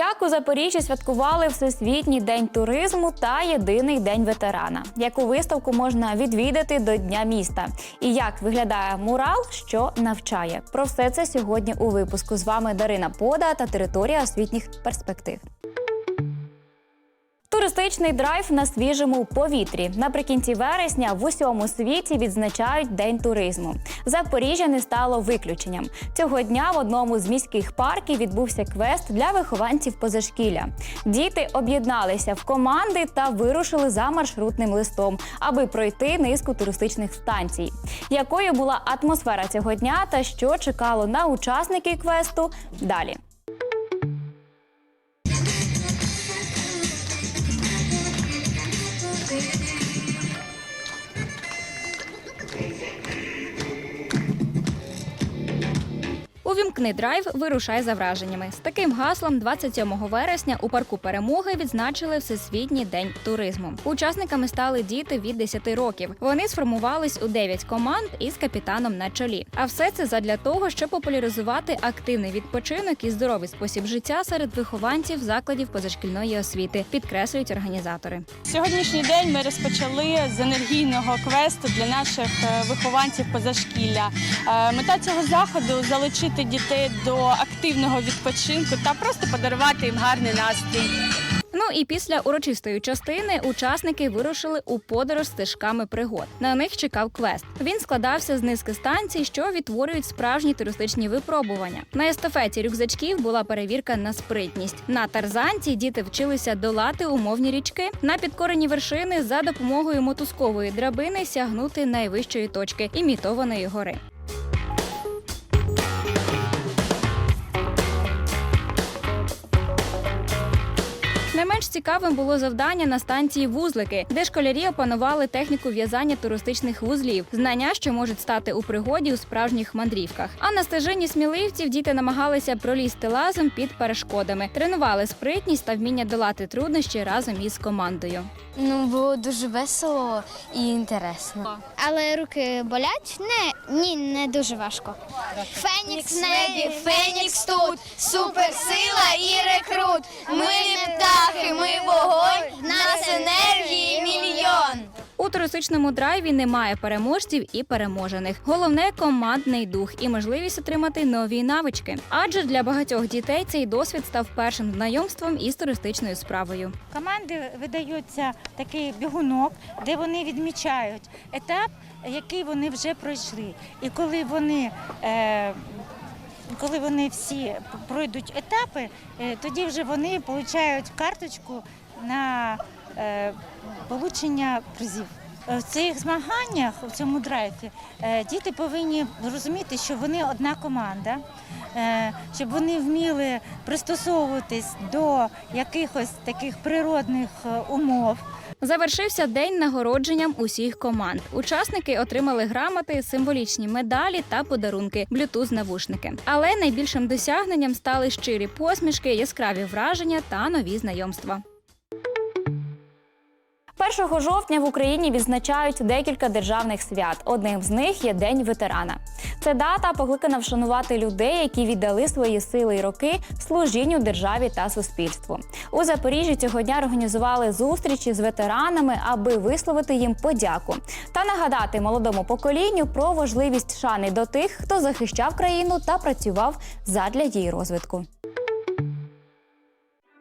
Як у Запоріжжі святкували Всесвітній день туризму та єдиний день ветерана, яку виставку можна відвідати до Дня міста, і як виглядає мурал, що навчає. Про все це сьогодні у випуску. З вами Дарина Пода та територія освітніх перспектив. Туристичний драйв на свіжому повітрі. Наприкінці вересня в усьому світі відзначають День туризму. Запоріжжя не стало виключенням. Цього дня в одному з міських парків відбувся квест для вихованців позашкілля. Діти об'єдналися в команди та вирушили за маршрутним листом, аби пройти низку туристичних станцій. Якою була атмосфера цього дня та що чекало на учасників квесту далі. baby. Увімкни драйв, вирушай за враженнями. З таким гаслом 27 вересня у парку перемоги відзначили Всесвітній день туризму. Учасниками стали діти від 10 років. Вони сформувались у 9 команд із капітаном на чолі. А все це задля того, щоб популяризувати активний відпочинок і здоровий спосіб життя серед вихованців закладів позашкільної освіти, підкреслюють організатори. Сьогоднішній день ми розпочали з енергійного квесту для наших е, вихованців позашкілля. Е, Мета цього заходу залучити дітей до активного відпочинку та просто подарувати їм гарний настрій. Ну і після урочистої частини учасники вирушили у подорож стежками пригод. На них чекав квест. Він складався з низки станцій, що відтворюють справжні туристичні випробування. На естафеті рюкзачків була перевірка на спритність. На тарзанці діти вчилися долати умовні річки. На підкорені вершини за допомогою мотузкової драбини сягнути найвищої точки імітованої гори. Менш цікавим було завдання на станції вузлики, де школярі опанували техніку в'язання туристичних вузлів, знання, що можуть стати у пригоді у справжніх мандрівках. А на стежині сміливців діти намагалися пролізти лазом під перешкодами, тренували спритність та вміння долати труднощі разом із командою. Ну, було дуже весело і інтересно. Але руки болять? Не, ні, не дуже важко. Фенікс небі, Фенікс тут, суперсила і рекрут. Ми не птахи, ми вогонь, нас енергії мільйон. У туристичному драйві немає переможців і переможених. Головне командний дух і можливість отримати нові навички. Адже для багатьох дітей цей досвід став першим знайомством із туристичною справою. Команди видаються такий бігунок, де вони відмічають етап, який вони вже пройшли. І коли вони, е, коли вони всі пройдуть етапи, е, тоді вже вони отримують карточку на е, получення призів. Е, В цих змаганнях, у цьому драйві, е, діти повинні розуміти, що вони одна команда, е, щоб вони вміли пристосовуватись до якихось таких природних умов. Завершився день нагородженням усіх команд. Учасники отримали грамоти, символічні медалі та подарунки, блютуз навушники. Але найбільшим досягненням стали щирі посмішки, яскраві враження та нові знайомства. 1 жовтня в Україні відзначають декілька державних свят. Одним з них є День ветерана. Це дата покликана вшанувати людей, які віддали свої сили і роки служінню державі та суспільству. У Запоріжжі цього дня організували зустрічі з ветеранами, аби висловити їм подяку та нагадати молодому поколінню про важливість шани до тих, хто захищав країну та працював задля її розвитку.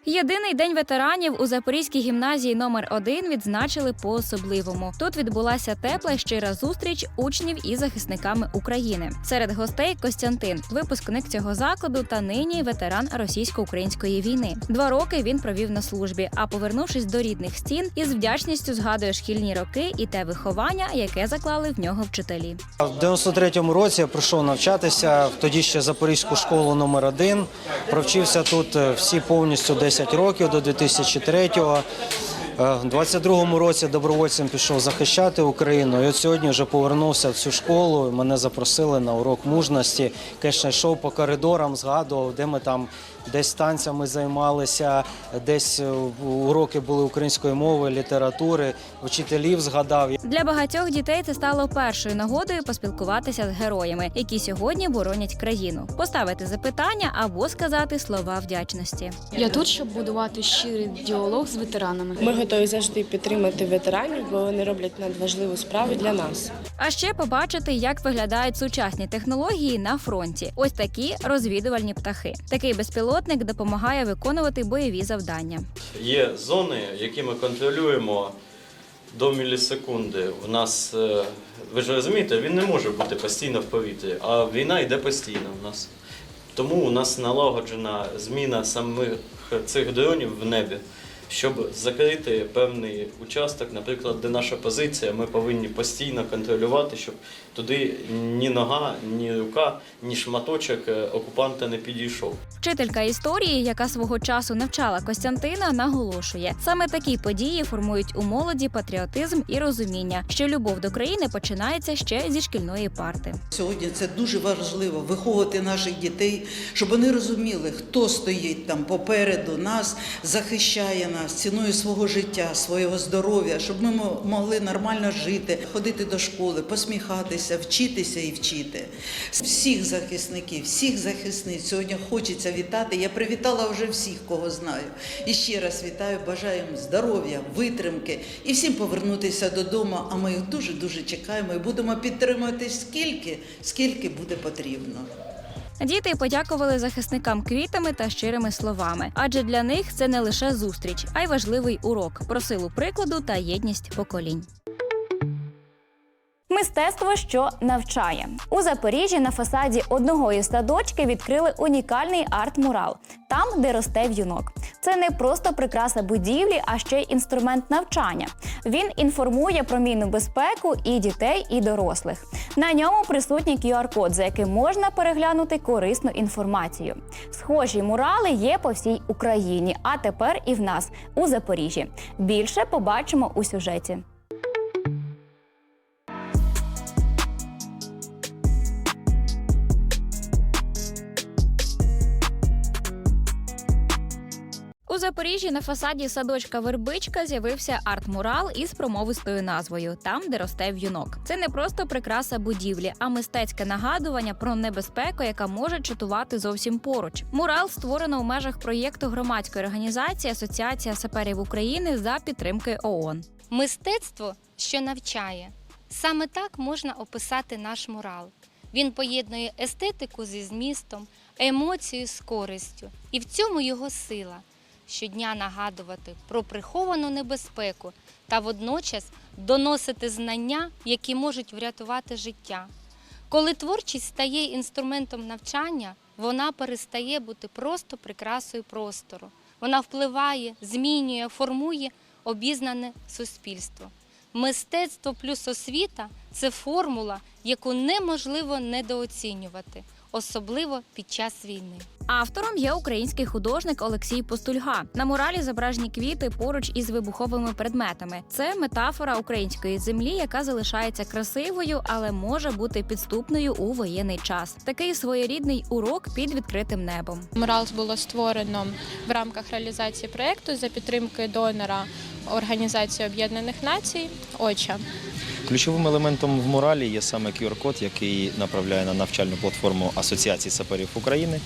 Єдиний день ветеранів у Запорізькій гімназії номер 1 відзначили по-особливому. Тут відбулася тепла й щира зустріч учнів із захисниками України. Серед гостей Костянтин, випускник цього закладу та нині ветеран російсько-української війни. Два роки він провів на службі, а повернувшись до рідних стін, із вдячністю згадує шкільні роки і те виховання, яке заклали в нього вчителі. В 93-му році я прийшов навчатися в тоді ще Запорізьку школу номер 1 Провчився тут е, всі повністю 10 років до 2003-го. У В 22-му році добровольцем пішов захищати Україну. І от сьогодні вже повернувся в цю школу. Мене запросили на урок мужності. Звісно, йшов по коридорам, згадував, де ми там десь танцями займалися, десь е, уроки були української мови, літератури, вчителів згадав. Для багатьох дітей це стало першою нагодою поспілкуватися з героями, які сьогодні боронять країну, поставити запитання або сказати слова вдячності. Я тут, щоб будувати щирий діалог з ветеранами. Ми готові завжди підтримати ветеранів, бо вони роблять надважливу справу для нас. А ще побачити, як виглядають сучасні технології на фронті. Ось такі розвідувальні птахи. Такий безпілотник допомагає виконувати бойові завдання. Є зони, які ми контролюємо до мілісекунди. У нас, е, ви ж розумієте, він не може бути постійно в повітрі, а війна йде постійно у нас. Тому у нас налагоджена зміна самих цих дронів в небі. Щоб закрити певний участок, наприклад, де наша позиція, ми повинні постійно контролювати, щоб туди ні нога, ні рука, ні шматочок е, окупанта не підійшов. Вчителька історії, яка свого часу навчала Костянтина, наголошує: саме такі події формують у молоді патріотизм і розуміння, що любов до країни починається ще зі шкільної парти. Сьогодні це дуже важливо виховувати наших дітей, щоб вони розуміли, хто стоїть там попереду нас, захищає нас, цінує свого життя, свого здоров'я, щоб ми мо- могли нормально жити, ходити до школи, посміхатися, вчитися і вчити. Всіх захисників, всіх захисниць сьогодні хочеться вітати. Я привітала вже всіх, кого знаю. І ще раз вітаю, бажаю їм здоров'я, витримки і всім повернутися додому. А ми їх дуже дуже чекаємо і будемо підтримувати скільки, скільки буде потрібно. Діти подякували захисникам квітами та щирими словами, адже для них це не лише зустріч, а й важливий урок про силу прикладу та єдність поколінь. Мистецтво, що навчає у Запоріжжі на фасаді одного із садочки відкрили унікальний арт-мурал, там, де росте в'юнок. Це не просто прикраса будівлі, а ще й інструмент навчання. Він інформує про мінну безпеку і дітей, і дорослих. На ньому присутній QR-код, за яким можна переглянути корисну інформацію. Схожі мурали є по всій Україні, а тепер і в нас у Запоріжжі. Більше побачимо у сюжеті. Запоріжжі на фасаді садочка Вербичка з'явився арт-мурал із промовистою назвою Там, де росте в'юнок. Це не просто прикраса будівлі, а мистецьке нагадування про небезпеку, яка може чатувати зовсім поруч. Мурал створено у межах проєкту громадської організації Асоціація саперів України за підтримки ООН. Мистецтво, що навчає. Саме так можна описати наш мурал. Він поєднує естетику зі змістом, емоцію з користю. І в цьому його сила щодня нагадувати про приховану небезпеку та водночас доносити знання, які можуть врятувати життя. Коли творчість стає інструментом навчання, вона перестає бути просто прикрасою простору. Вона впливає, змінює, формує обізнане суспільство. Мистецтво плюс освіта це формула, яку неможливо недооцінювати, особливо під час війни. Автором є український художник Олексій Постульга. На муралі зображені квіти поруч із вибуховими предметами. Це метафора української землі, яка залишається красивою, але може бути підступною у воєнний час. Такий своєрідний урок під відкритим небом. Мурал було створено в рамках реалізації проєкту за підтримки донора Організації Об'єднаних Націй ОЧА. Ключовим елементом в моралі є саме QR-код, який направляє на навчальну платформу Асоціації саперів України,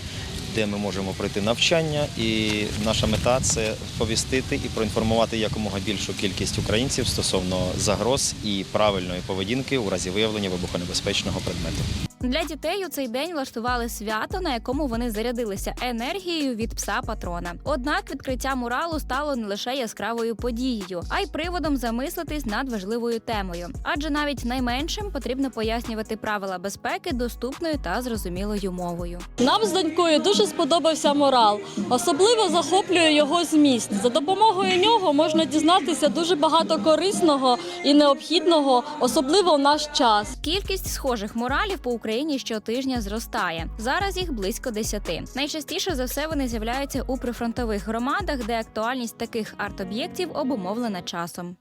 де ми можемо пройти навчання. І наша мета це повістити і проінформувати якомога більшу кількість українців стосовно загроз і правильної поведінки у разі виявлення вибухонебезпечного предмету. Для дітей у цей день влаштували свято, на якому вони зарядилися енергією від пса патрона. Однак відкриття муралу стало не лише яскравою подією, а й приводом замислитись над важливою темою. Адже навіть найменшим потрібно пояснювати правила безпеки доступною та зрозумілою мовою. Нам з донькою дуже сподобався морал. Особливо захоплює його зміст. За допомогою нього можна дізнатися дуже багато корисного і необхідного, особливо в наш час. Кількість схожих муралів по Україні щотижня зростає. Зараз їх близько десяти. Найчастіше за все вони з'являються у прифронтових громадах, де актуальність таких арт-об'єктів обумовлена часом.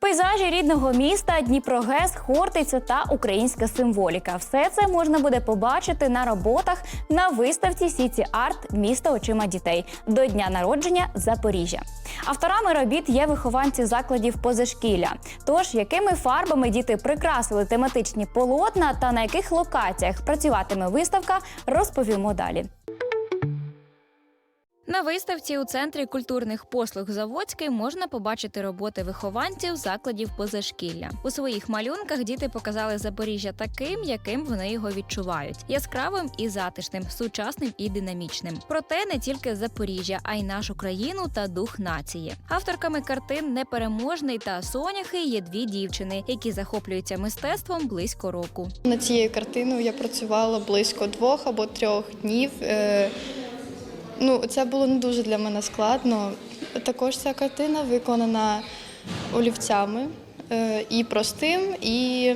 Пейзажі рідного міста, Дніпрогес, Хортиця та українська символіка. Все це можна буде побачити на роботах на виставці Сіті Арт міста очима дітей до дня народження Запоріжжя. Авторами робіт є вихованці закладів позашкілля. Тож, якими фарбами діти прикрасили тематичні полотна та на яких локаціях працюватиме виставка, розповімо далі. На виставці у центрі культурних послуг Заводський можна побачити роботи вихованців закладів позашкілля. У своїх малюнках діти показали Запоріжжя таким, яким вони його відчувають: яскравим і затишним, сучасним і динамічним. Проте не тільки Запоріжжя, а й нашу країну та дух нації. Авторками картин Непереможний та Соняхи є дві дівчини, які захоплюються мистецтвом близько року. Над цією картиною я працювала близько двох або трьох днів. Ну, це було не дуже для мене складно. Також ця картина виконана олівцями е, і простим, і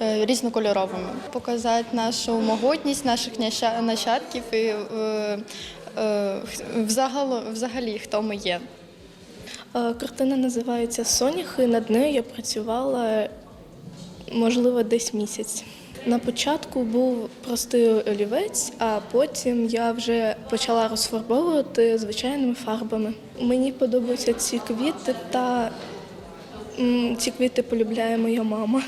е, різнокольоровими. Показати нашу могутність наших нащадків і е, взагалі, хто ми є. Картина називається Соняхи. Над нею я працювала, можливо, десь місяць. На початку був простий олівець, а потім я вже почала розфарбовувати звичайними фарбами. Мені подобаються ці квіти, та ці квіти полюбляє моя мама.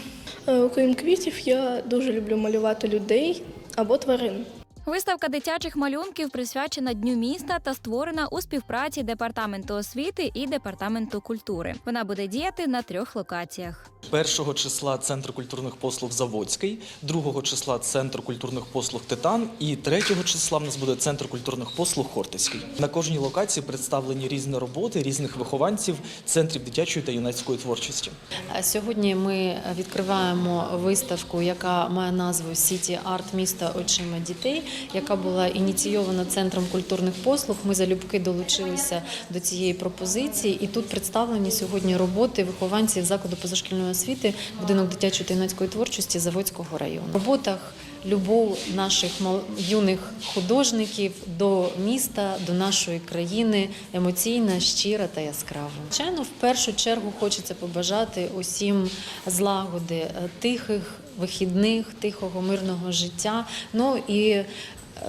Е, Окрім квітів, я дуже люблю малювати людей або тварин. Виставка дитячих малюнків присвячена Дню міста та створена у співпраці департаменту освіти і департаменту культури. Вона буде діяти на трьох локаціях. 1 числа Центр культурних послуг Заводський, 2 числа Центр культурних послуг Титан і 3 числа в нас буде Центр культурних послуг Хортицький. На кожній локації представлені різні роботи різних вихованців центрів дитячої та юнацької творчості. Сьогодні ми відкриваємо виставку, яка має назву Сіті Арт міста очима дітей, яка була ініційована центром культурних послуг. Ми залюбки долучилися до цієї пропозиції, і тут представлені сьогодні роботи вихованців закладу позашкільної освіти, будинок дитячої та юнацької творчості Заводського району. В роботах любов наших юних художників до міста, до нашої країни емоційна, щира та яскрава. Звичайно, в першу чергу хочеться побажати усім злагоди, е, тихих вихідних, тихого мирного життя. Ну і е,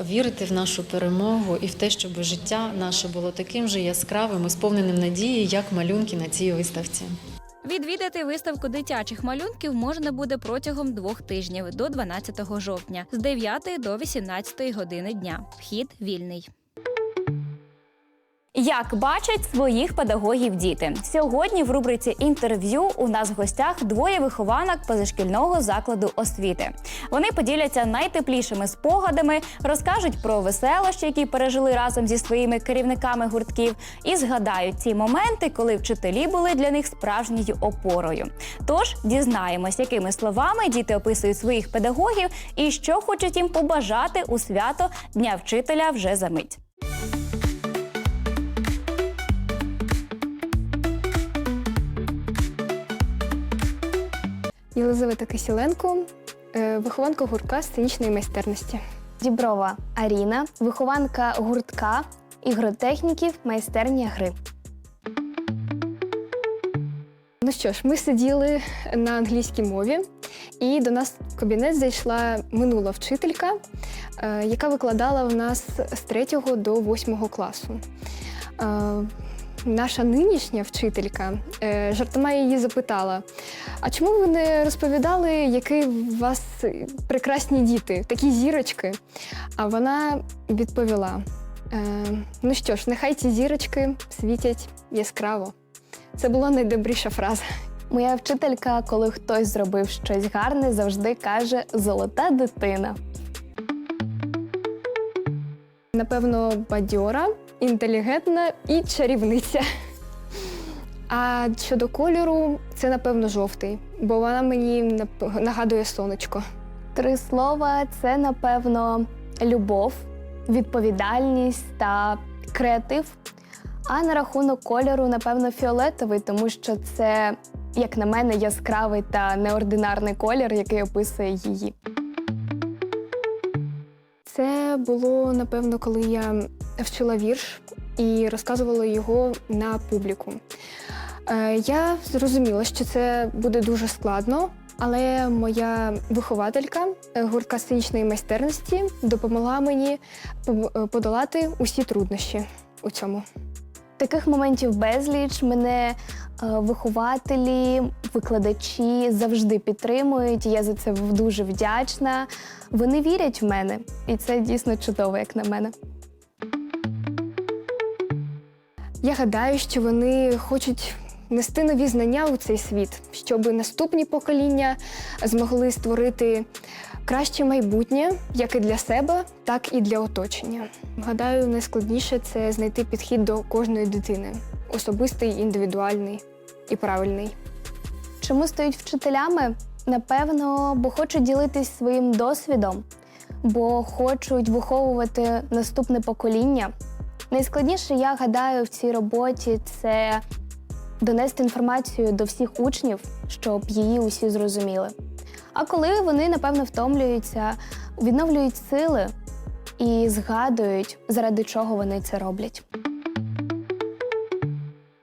Вірити в нашу перемогу і в те, щоб життя наше було таким же яскравим і сповненим надії, як малюнки на цій виставці. Відвідати виставку дитячих малюнків можна буде протягом двох тижнів до 12 жовтня з 9 до 18 години дня. Вхід вільний. Як бачать своїх педагогів діти сьогодні в рубриці інтерв'ю у нас в гостях двоє вихованок позашкільного закладу освіти. Вони поділяться найтеплішими спогадами, розкажуть про веселощі, які пережили разом зі своїми керівниками гуртків, і згадають ці моменти, коли вчителі були для них справжньою опорою. Тож дізнаємось, якими словами діти описують своїх педагогів і що хочуть їм побажати у свято Дня вчителя вже за мить. Єлизавета Кисіленко, е, вихованка гуртка сценічної майстерності. Діброва Аріна, вихованка гуртка ігротехніків майстерня гри. Ну що ж, ми сиділи на англійській мові, і до нас в кабінет зайшла минула вчителька, е, яка викладала в нас з 3 до 8 класу. Наша нинішня вчителька е, жартома її запитала: а чому ви не розповідали, які у вас прекрасні діти, такі зірочки? А вона відповіла: е, ну що ж, нехай ці зірочки світять яскраво. Це була найдобріша фраза. Моя вчителька, коли хтось зробив щось гарне, завжди каже золота дитина. Напевно, бадьора, інтелігентна і чарівниця. А щодо кольору, це напевно жовтий, бо вона мені нагадує сонечко. Три слова це, напевно, любов, відповідальність та креатив. А на рахунок кольору, напевно, фіолетовий, тому що це, як на мене, яскравий та неординарний колір, який описує її. Це було напевно, коли я вчила вірш і розказувала його на публіку. Е, Я зрозуміла, що це буде дуже складно, але моя вихователька е, гуртка сценічної майстерності допомогла мені е, подолати усі труднощі у цьому. Таких моментів безліч мене е, вихователі, викладачі завжди підтримують. Я за це дуже вдячна. Вони вірять в мене, і це дійсно чудово, як на мене. Я гадаю, що вони хочуть нести нові знання у цей світ, щоб наступні покоління змогли створити краще майбутнє як і для себе, так і для оточення. Гадаю, найскладніше це знайти підхід до кожної дитини особистий, індивідуальний і правильний. Чому стають вчителями? Напевно, бо хочуть ділитись своїм досвідом, бо хочуть виховувати наступне покоління. Найскладніше, я гадаю, в цій роботі це донести інформацію до всіх учнів, щоб її усі зрозуміли. А коли вони, напевно, втомлюються, відновлюють сили і згадують, заради чого вони це роблять.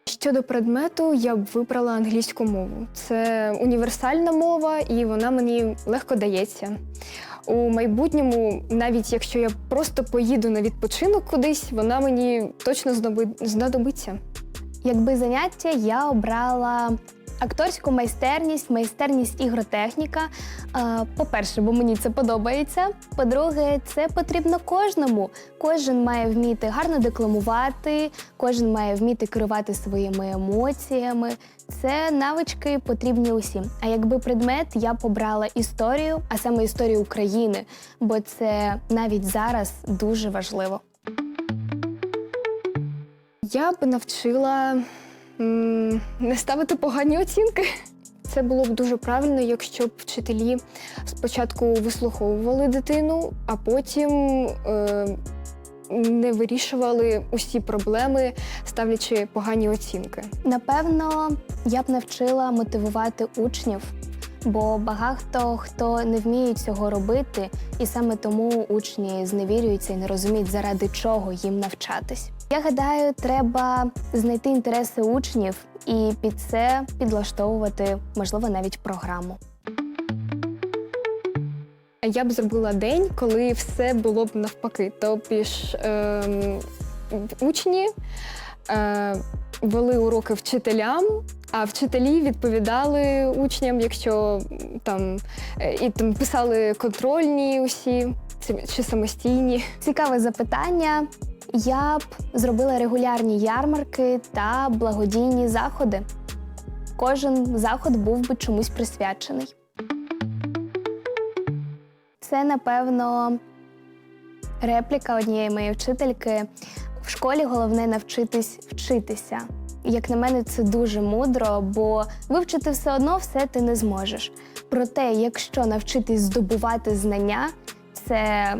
Щодо предмету, я б вибрала англійську мову. Це універсальна мова, і вона мені легко дається. У майбутньому, навіть якщо я просто поїду на відпочинок кудись, вона мені точно знадобиться. Якби заняття я обрала акторську майстерність, майстерність ігротехніка. По-перше, бо мені це подобається. По-друге, це потрібно кожному. Кожен має вміти гарно декламувати, кожен має вміти керувати своїми емоціями. Це навички потрібні усім. А якби предмет я б обрала історію, а саме історію України, бо це навіть зараз дуже важливо. Я б навчила не ставити погані оцінки. Це було б дуже правильно, якщо б вчителі спочатку вислуховували дитину, а потім е, не вирішували усі проблеми, ставлячи погані оцінки. Напевно, я б навчила мотивувати учнів, бо багато хто не вміє цього робити, і саме тому учні зневірюються і не розуміють, заради чого їм навчатись. Я гадаю, треба знайти інтереси учнів і під це підлаштовувати, можливо, навіть програму. Я б зробила день, коли все було б навпаки. Тобто ж ем, учні е, вели уроки вчителям, а вчителі відповідали учням, якщо там е, і там писали контрольні усі чи самостійні. Цікаве запитання. Я б зробила регулярні ярмарки та благодійні заходи. Кожен заход був би чомусь присвячений. Це, напевно, репліка однієї моєї вчительки. В школі головне навчитись вчитися. Як на мене, це дуже мудро, бо вивчити все одно все ти не зможеш. Проте, якщо навчитись здобувати знання, це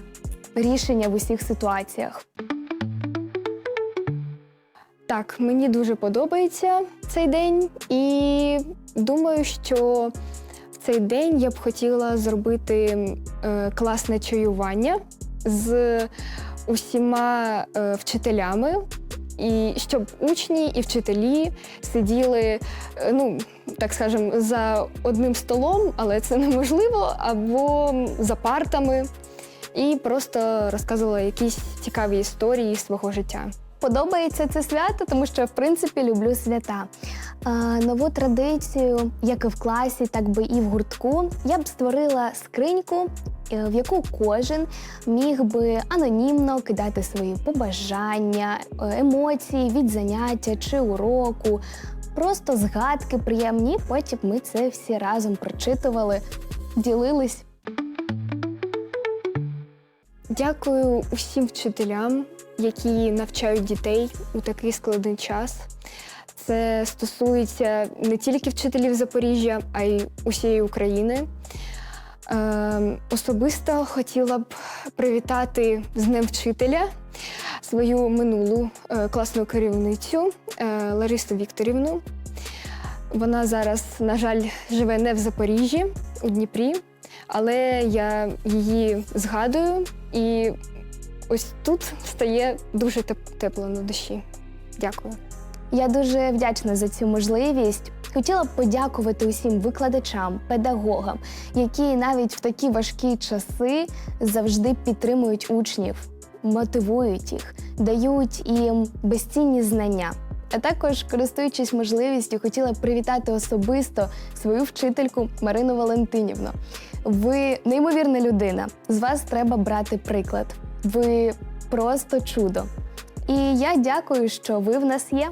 рішення в усіх ситуаціях. Так, мені дуже подобається цей день, і думаю, що в цей день я б хотіла зробити е, класне чаювання з усіма е, вчителями, і щоб учні і вчителі сиділи, е, ну так скажем, за одним столом, але це неможливо, або за партами, і просто розказували якісь цікаві історії свого життя. Подобається це свято, тому що в принципі люблю свята. Нову традицію, як і в класі, так би і в гуртку, я б створила скриньку, е, в яку кожен міг би анонімно кидати свої побажання, е, емоції від заняття чи уроку, просто згадки приємні. Потім ми це всі разом прочитували, ділились. Дякую усім вчителям, які навчають дітей у такий складний час. Це стосується не тільки вчителів Запоріжжя, а й усієї України. Е, особисто хотіла б привітати з Днем вчителя свою минулу е, класну керівницю е, Ларису Вікторівну. Вона зараз, на жаль, живе не в Запоріжжі, у Дніпрі, але я її згадую і ось тут стає дуже тепло на душі. Дякую. Я дуже вдячна за цю можливість. Хотіла б подякувати усім викладачам, педагогам, які навіть в такі важкі часи завжди підтримують учнів, мотивують їх, дають їм безцінні знання. А також, користуючись можливістю, хотіла б привітати особисто свою вчительку Марину Валентинівну. Ви неймовірна людина. З вас треба брати приклад. Ви просто чудо. І я дякую, що ви в нас є.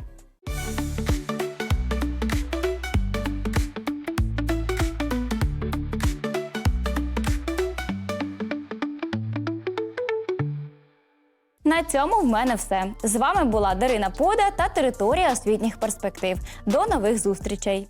На цьому в мене все. З вами була Дарина Пода та територія освітніх перспектив. До нових зустрічей!